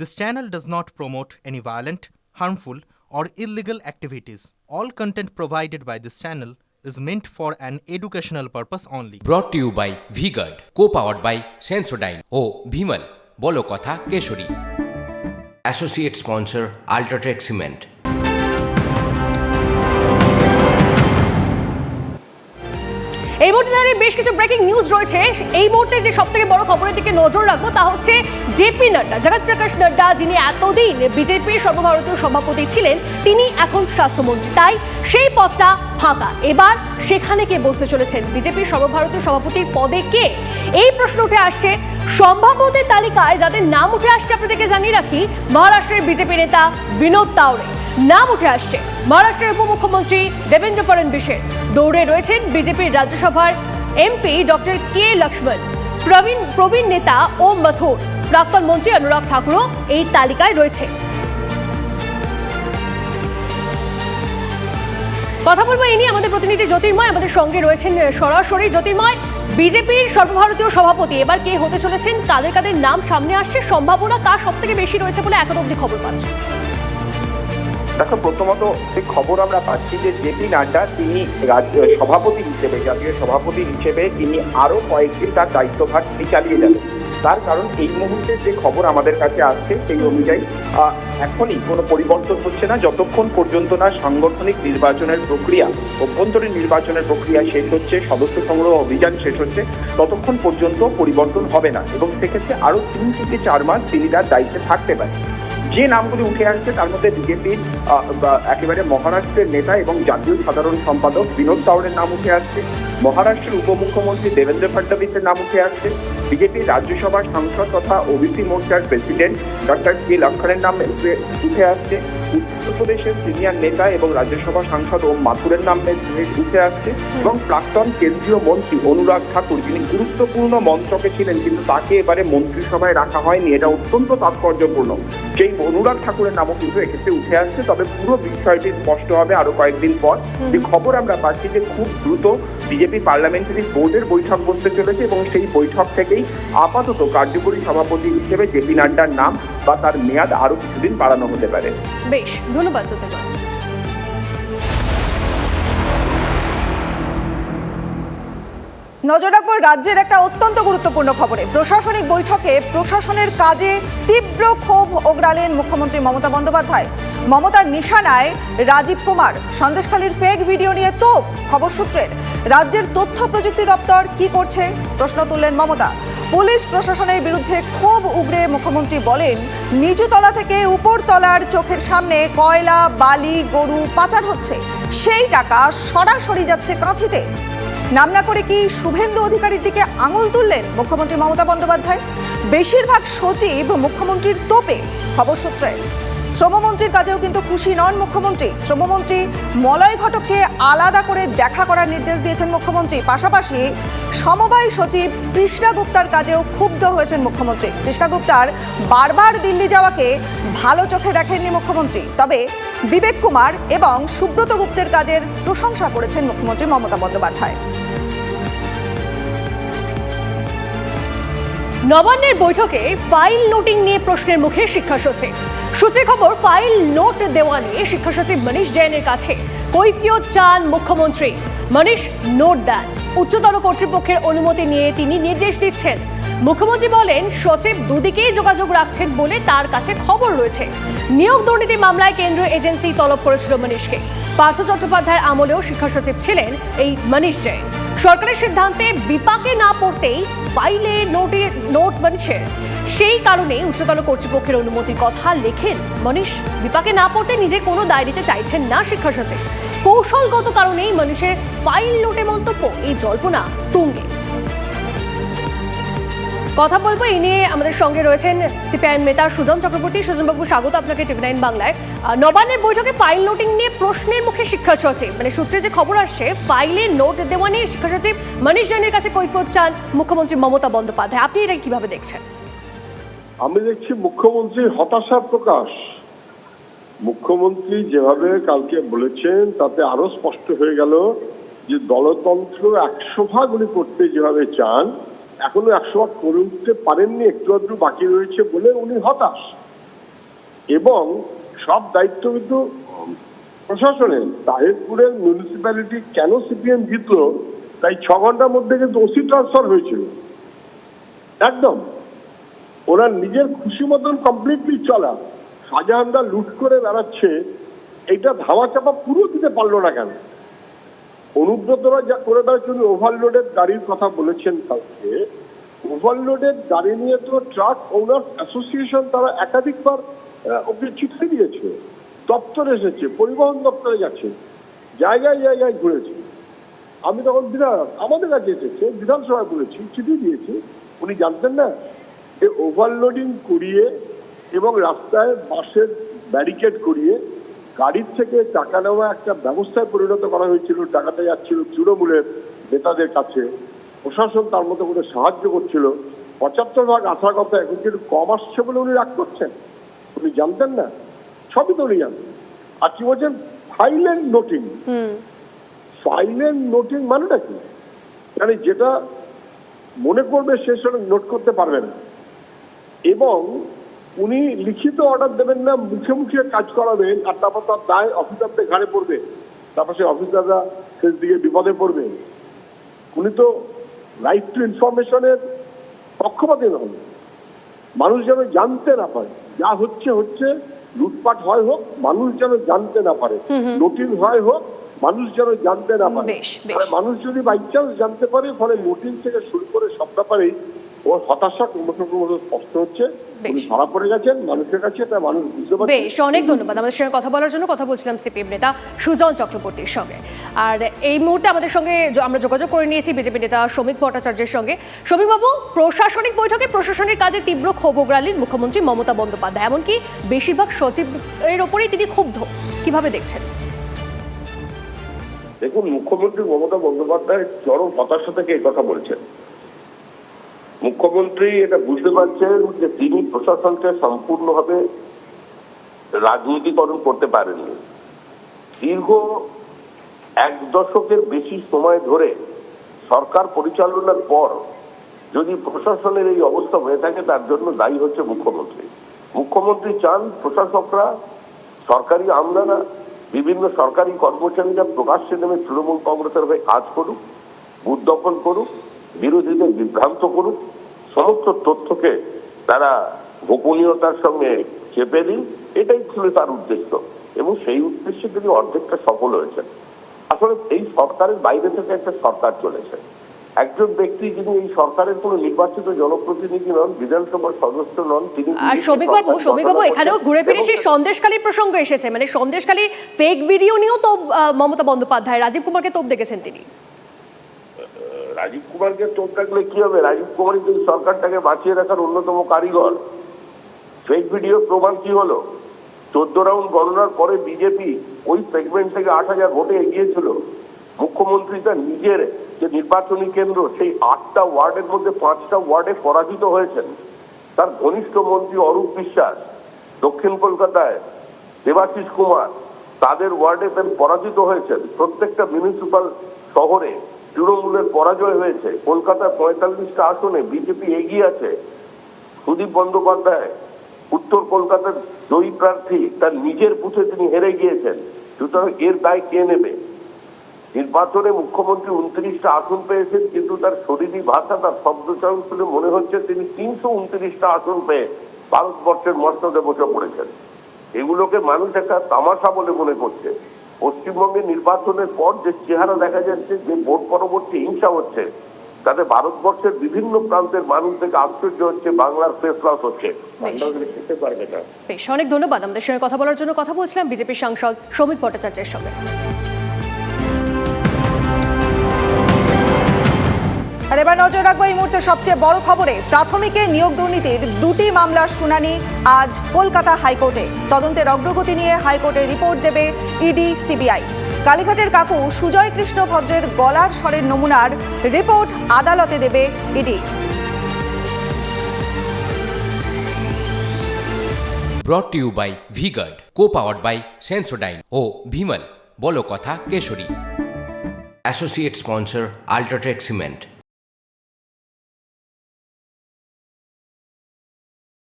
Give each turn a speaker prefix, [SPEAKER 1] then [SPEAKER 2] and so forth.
[SPEAKER 1] This channel does not promote any violent, harmful, or illegal activities. All content provided by this channel is meant for an educational purpose only.
[SPEAKER 2] Brought to you by Vigard, co-powered by Sensodyne. Oh, Bhimal, Bolo Kotha Keshuri. Associate sponsor, Ultratech UltraTech
[SPEAKER 3] এই মুহূর্তে দাঁড়িয়ে বেশ কিছু breaking news রয়েছে। এই মুহূর্তে যে সব থেকে বড় খবরের দিকে নজর রাখব তা হচ্ছে জেপি নাড্ডা, জগৎ প্রকাশ নাড্ডা, যিনি এতদিন বিজেপির সর্বভারতীয় সভাপতি ছিলেন, তিনি এখন স্বাস্থ্যমন্ত্রী। তাই সেই পদটা ফাঁকা। এবার সেখানে কে বসতে চলেছেন? বিজেপির সর্বভারতীয় সভাপতির পদে কে? এই প্রশ্ন উঠে আসছে সম্ভাব্যদের তালিকায় যাদের নাম উঠে আসছে আপনাদেরকে জানিয়ে রাখি, মহারাষ্ট্রের বিজেপি নেতা বিনোদ তাওরে নাম উঠে আসছে। মহারাষ্ট্রের উপমুখ্যমন্ত্রী দেবেন্দ্র ফডণবীশের দৌড়ে রয়েছেন বিজেপির রাজ্যসভার এমপি ডক্টর কে লক্ষ্মণ, প্রবীণ প্রবীণ নেতা ওম মাথুর, প্রাক্তন মন্ত্রী অনুরাগ ঠাকুরও এই তালিকায় রয়েছে। কথা বলব এই নিয়ে আমাদের প্রতিনিধি জ্যোতির্ময়। আমাদের সঙ্গে রয়েছেন সরাসরি জ্যোতির্ময়, বিজেপির সর্বভারতীয় সভাপতি। এবার কে হতে চলেছেন, কাদের কাদের নাম সামনে আসছে, সম্ভাবনা কার সব থেকে বেশি রয়েছে বলে এখন অব্দি খবর পাচ্ছে?
[SPEAKER 4] দেখো, প্রথমত যে খবর আমরা পাচ্ছি যে জেপি নাড্ডা তিনি রাজ্য সভাপতি হিসেবে, জাতীয় সভাপতি হিসেবে তিনি আরও কয়েকদিন তার দায়িত্বভার তিনি চালিয়ে যাবেন। তার কারণ এই মুহূর্তে যে খবর আমাদের কাছে আসছে সেই অনুযায়ী এখনই কোনো পরিবর্তন হচ্ছে না। যতক্ষণ পর্যন্ত না সাংগঠনিক নির্বাচনের প্রক্রিয়া, অভ্যন্তরীণ নির্বাচনের প্রক্রিয়া শেষ হচ্ছে, সদস্য সংগ্রহ অভিযান শেষ হচ্ছে, ততক্ষণ পর্যন্ত পরিবর্তন হবে না। এবং সেক্ষেত্রে আরও তিন থেকে চার মাস তিনি তার দায়িত্বে থাকতে পারেন। যে নামগুলি উঠে আসছে, তার মধ্যে বিজেপির একেবারে মহারাষ্ট্রের নেতা এবং জাতীয় সাধারণ সম্পাদক বিনোদ তাওরের নাম উঠে আসছে, মহারাষ্ট্রের উপমুখ্যমন্ত্রী দেবেন্দ্র ফডনবিসের নাম উঠে আসছে বিজেপির রাজ্যসভার সাংসদ তথা ওবিসি মোর্চার প্রেসিডেন্ট ডক্টর কে লক্ষণের নাম উঠে আসছে, উত্তরপ্রদেশের সিনিয়র নেতা এবং রাজ্যসভা সাংসদ ওম মাথুরের নাম উঠে আসছে এবং প্রাক্তন কেন্দ্রীয় মন্ত্রী অনুরাগ ঠাকুর, যিনি গুরুত্বপূর্ণ মন্ত্রকে ছিলেন, কিন্তু তাকে এবারে মন্ত্রিসভায় রাখা হয়নি, এটা অত্যন্ত তাৎপর্যপূর্ণ। সেই অনুরাগ ঠাকুরের নামও কিন্তু এক্ষেত্রে উঠে আসছে তবে পুরো বিষয়টি স্পষ্ট হবে আরও কয়েকদিন পর। যে খবর আমরা পাচ্ছি যে খুব দ্রুত বিজেপি পার্লামেন্টারি বোর্ডের বৈঠক বসতে চলেছে এবং সেই বৈঠক থেকেই আপাতত কার্যকরী সভাপতি হিসেবে জেপি নাড্ডার নাম বা তার মেয়াদ আরও কিছুদিন বাড়ানো হতে পারে।
[SPEAKER 3] বেশ ধন্যবাদ
[SPEAKER 5] নজর রাখব রাজ্যের একটা অত্যন্ত গুরুত্বপূর্ণ খবরে। প্রশাসনিক বৈঠকে প্রশাসনের কাজে তীব্র ক্ষোভ ওগড়ালেন মুখ্যমন্ত্রী মমতা বন্দ্যোপাধ্যায়। মমতার নিশানায় রাজীব কুমার। সন্দেশখালীর ফেক ভিডিও নিয়ে তোপ খবর সূত্রের। রাজ্যের তথ্য প্রযুক্তি দপ্তর কি করছে? প্রশ্ন তুললেন মমতা। পুলিশ প্রশাসনের বিরুদ্ধে ক্ষোভ উগরে মুখ্যমন্ত্রী বলেন নিচু তলা থেকে উপর তলার চোখের সামনে কয়লা, বালি, গরু পাচার হচ্ছে। সেই টাকা সরাসরি যাচ্ছে কাঁথিতে। নাম না করে কি শুভেন্দু অধিকারীর দিকে আঙুল তুললেন মুখ্যমন্ত্রী মমতা বন্দ্যোপাধ্যায়? বেশিরভাগ সচিব মুখ্যমন্ত্রীর তোপে, খবর সূত্রে। শ্রমমন্ত্রীর কাজেও কিন্তু খুশি নন মুখ্যমন্ত্রী। শ্রমমন্ত্রী মলয় ঘটককে আলাদা করে দেখা করার নির্দেশ দিয়েছেন মুখ্যমন্ত্রী। পাশাপাশি সমবায় সচিব কৃষ্ণা গুপ্তার কাজেও ক্ষুব্ধ হয়েছেন মুখ্যমন্ত্রী। কৃষ্ণা গুপ্তার বারবার দিল্লি যাওয়াকে ভালো চোখে দেখেননি মুখ্যমন্ত্রী। তবে বিবেক কুমার এবং সুব্রত গুপ্তের কাজের প্রশংসা করেছেন মুখ্যমন্ত্রী মমতা বন্দ্যোপাধ্যায়।
[SPEAKER 3] নবান্নের বৈঠকে ফাইল নোটিং নিয়ে প্রশ্নের মুখে শিক্ষা সচিব সূত্রে খবর, ফাইল নোট দেওয়া নিয়ে শিক্ষা সচিব মনীষ জৈনের কাছে কৈফিয়ত চান মুখ্যমন্ত্রী। মনীষ, নোট দেন। উচ্চতর কর্তৃপক্ষের অনুমতি নিয়ে তিনি নির্দেশ দিচ্ছেন। মুখ্যমন্ত্রী বলেন, সচিব দুদিকেই যোগাযোগ রাখছেন বলে তার কাছে খবর রয়েছে। নিয়োগ দুর্নীতি মামলায় কেন্দ্রীয় এজেন্সি তলব করেছিল মনীষকে। পার্থ চট্টোপাধ্যায়ের আমলেও শিক্ষা সচিব ছিলেন এই মনীষ জৈন। সরকারের সিদ্ধান্তে বিপাকে না পড়তেই ফাইলে নোটে নোট বানছে সেই কারণে উচ্চতর কর্তৃপক্ষের অনুমতির কথা লেখেন মনীষ। বিপাকে না পড়তে নিজে কোনো দায় চাইছেন না শিক্ষা সচিব কৌশলগত কারণেই মনীষের ফাইল নোটে মন্তব্য, এই জল্পনা তুঙ্গে। কথা বলব, এই নিয়ে আমাদের সঙ্গে রয়েছেন সিপিআইএম নেতা সুজন চক্রবর্তী। সুজনবাবু, স্বাগত আপনাকে টিভি নাইন বাংলায়। নবান্নের বৈঠকে ফাইল নোটিং নিয়ে প্রশ্নের মুখে শিক্ষা সচিব। মানে সূত্রে যে খবর আসছে, ফাইলে নোট দেওয়া নিয়ে শিক্ষা সচিব মনীষ জৈনের কাছে কৈফত চান মুখ্যমন্ত্রী মমতা বন্দ্যোপাধ্যায়। আপনি এটা কীভাবে দেখছেন?
[SPEAKER 6] আমি দেখছি মুখ্যমন্ত্রীর হতাশা প্রকাশ। মুখ্যমন্ত্রী যেভাবে কালকে বলেছেন, তাতে আরও স্পষ্ট হয়ে গেল যে দলতন্ত্র একশো ভাগ করতে যেভাবে চান এখনও একশো ভাগ করে উঠতে পারেননি, একটু আধটু বাকি রয়েছে বলে উনি হতাশ। এবং সব দায়িত্ব কিন্তু প্রশাসনের, তাহিরপুরের মিউনিসিপ্যালিটি কেন সিপিএম জিতলো, তাই ছ ঘণ্টার মধ্যে কিন্তু ওসি ট্রান্সফার হয়েছিল। একদম। ওরা নিজের খুশি মতন কমপ্লিটলি চলা শাহজাহানরা লুট করে বেড়াচ্ছে এটা ধাওয়া চাপা পুরো দিতে পারল না কেন? অনুব্রতরা যা করে উনি ওভারলোডেড গাড়ির কথা বলেছেন কালকে। ওভারলোডের গাড়ি নিয়ে তো ট্রাক ওনার অ্যাসোসিয়েশন তারা একাধিকবার ওকে চিঠি দিয়েছে। দপ্তরে এসেছে, পরিবহন দপ্তরে গেছে জায়গায় জায়গায় ঘুরেছে। আমি তখন বিধান, আমাদের কাছে এসেছে, বিধানসভায় বলেছি, চিঠি দিয়েছি। উনি জানতেন না যে ওভারলোডিং করিয়ে এবং রাস্তায় বাসের ব্যারিকেড করিয়ে গাড়ির থেকে টাকা নেওয়া একটা ব্যবস্থায় পরিণত করা হয়েছিল টাকাটা যাচ্ছিল তৃণমূলের নেতাদের কাছে। প্রশাসন তার মতো করে সাহায্য করছিল। পঁচাত্তর ভাগ আসার কথা এখন কিন্তু কম আসছে বলে উনি রাগ করছেন। উনি জানতেন না? সবই তো উনি জানতেন। আর কি বলছেন? ফাইলেন্ট নোটিং। সাইলেন্ট নোটিং মানেটা কি? মানে যেটা মনে করবে সে নোট করতে পারবে না। এবং উনি লিখিত অর্ডার দেবেন না মুখে মুখে কাজ করাবেন আর তারপর তার দায় অফিসারদের ঘাড়ে পড়বে। তারপর সেই অফিসাররা শেষ দিকে বিপদে পড়বে। উনি তো রাইট টু ইনফরমেশনের পক্ষপাতী নন। মানুষ যেন জানতে না পারে যা হচ্ছে হচ্ছে লুটপাট হয় হোক মানুষ যেন জানতে না পারে নোটিশ হয় হোক মানুষ যেন জানতে না পারে। মানুষ যদি বাই চান্স জানতে পারে ফলে নোটিশ থেকে শুরু করে সব ব্যাপারেই ওর হতাশা ক্রমশ ক্রমশ স্পষ্ট হচ্ছে উনি
[SPEAKER 3] বেশ।
[SPEAKER 6] ধরা পড়ে গেছেন মানুষের কাছে এটা মানুষ বুঝতে পারছে।
[SPEAKER 3] বেশ অনেক ধন্যবাদ। আমাদের সঙ্গে কথা বলার জন্য কথা বলছিলাম সিপিএম নেতা সুজন চক্রবর্তীর সঙ্গে। আর এই মুহূর্তে আমাদের সঙ্গে আমরা যোগাযোগ করে নিয়েছি বিজেপি নেতা শ্রমিক ভট্টাচার্যের সঙ্গে। শ্রমিকবাবু প্রশাসনিক বৈঠকে প্রশাসনের কাজে তীব্র ক্ষোভ উগরালেন মুখ্যমন্ত্রী মমতা বন্দ্যোপাধ্যায় এমনকি বেশিরভাগ সচিবের ওপরেই তিনি ক্ষুব্ধ। কীভাবে দেখছেন?
[SPEAKER 7] দেখুন মুখ্যমন্ত্রী মমতা বন্দ্যোপাধ্যায় চরম হতাশা থেকে এই কথা বলছেন। মুখ্যমন্ত্রী এটা বুঝতে পারছেন যে তিনি প্রশাসনকে সম্পূর্ণভাবে রাজনীতিকরণ করতে পারেননি। দীর্ঘ এক দশকের বেশি সময় ধরে সরকার পরিচালনার পর যদি প্রশাসনের এই অবস্থা হয়ে থাকে, তার জন্য দায়ী হচ্ছে মুখ্যমন্ত্রী। মুখ্যমন্ত্রী চান প্রশাসকরা সরকারি আমলারা বিভিন্ন সরকারি কর্মচারীরা প্রকাশ্যে নেমে তৃণমূল কংগ্রেসের হয়ে কাজ করুক দখল করুক বিরোধীদের বিভ্রান্ত করুক সমস্ত তথ্যকে তারা গোপনীয়তার সঙ্গে চেপে দিন এটাই ছিল তার উদ্দেশ্য। এবং সেই উদ্দেশ্যে তিনি অর্ধেকটা সফল হয়েছেন। আসলে এই সরকারের বাইরে থেকে একটা সরকার চলেছে। একজন ব্যক্তি যিনি এই সরকারের কোনো নির্বাচিত জনপ্রতিনিধি নন বিধানসভার সদস্য নন তিনি
[SPEAKER 3] আর শ্রমিকবাবু শ্রমিকবাবু এখানেও ঘুরে ফিরে সেই সন্দেশখালীর প্রসঙ্গ এসেছে। মানে সন্দেশখালীর ফেক ভিডিও নিয়েও তো মমতা বন্দ্যোপাধ্যায় রাজীব কুমারকে তোপ দেখেছেন তিনি।
[SPEAKER 7] রাজীব কুমারকে চোখ থাকলে কি হবে? রাজীব কুমারই তো সরকারটাকে বাঁচিয়ে রাখার অন্যতম কারিগর। ফেক ভিডিও প্রমাণ কি হলো? চোদ্দ রাউন্ড গণনার পরে বিজেপি ওই সেগমেন্ট থেকে আট হাজার ভোটে এগিয়েছিল। মুখ্যমন্ত্রী তার নিজের যে নির্বাচনী কেন্দ্র, সেই আটটা ওয়ার্ডের মধ্যে পাঁচটা ওয়ার্ডে পরাজিত হয়েছেন। তার ঘনিষ্ঠ মন্ত্রী অরূপ বিশ্বাস, দক্ষিণ কলকাতায় দেবাশিস কুমার, তাদের ওয়ার্ডে পরাজিত হয়েছেন। প্রত্যেকটা মিউনিসিপাল শহরে তৃণমূলের পরাজয় হয়েছে কলকাতায় পঁয়তাল্লিশটা আসনে বিজেপি এগিয়ে আছে, সুদীপ বন্দ্যোপাধ্যায়, উত্তর কলকাতার জয়ী প্রার্থী, তার নিজের বুথে তিনি হেরে গিয়েছেন, সুতরাং এর দায় কে নেবে? নির্বাচনে মুখ্যমন্ত্রী উনত্রিশটা আসন পেয়েছেন, কিন্তু তার শরীরী ভাষা, তার শব্দচয়ন শুনে মনে হচ্ছে তিনি তিনশো উনত্রিশটা আসন পেয়ে ভারতবর্ষের মর্যাদা বসে পড়েছেন। এগুলোকে মানুষ একটা তামাশা বলে মনে করছে। পশ্চিমবঙ্গের নির্বাচনের পর যে চেহারা দেখা যাচ্ছে যে ভোট পরবর্তী হিংসা হচ্ছে তাতে ভারতবর্ষের বিভিন্ন প্রান্তের মানুষ থেকে আশ্চর্য হচ্ছে বাংলার ফেস লস হচ্ছে।
[SPEAKER 3] বেশ অনেক ধন্যবাদ। আমাদের সঙ্গে কথা বলার জন্য কথা বলছিলাম বিজেপির সাংসদ সৌমিক ভট্টাচার্যের সঙ্গে।
[SPEAKER 5] মুহূর্তে সবচেয়ে বড় খবরে প্রাথমিকে নিয়োগ দুর্নীতির দুটি মামলার শুনানি আজ কলকাতা হাইকোর্টে। তদন্তের অগ্রগতি নিয়ে হাইকোর্টে রিপোর্ট দেবে ইডি সিবিআই। কালীঘাটের কাকু সুজয় কৃষ্ণ ভদ্রের গলার স্বরের নমুনার রিপোর্ট আদালতে দেবে ED.
[SPEAKER 2] Brought to you by VGuard co powered by Sensodyne ও ভিমল বলো কথা Kesari. Associate sponsor UltraTech cement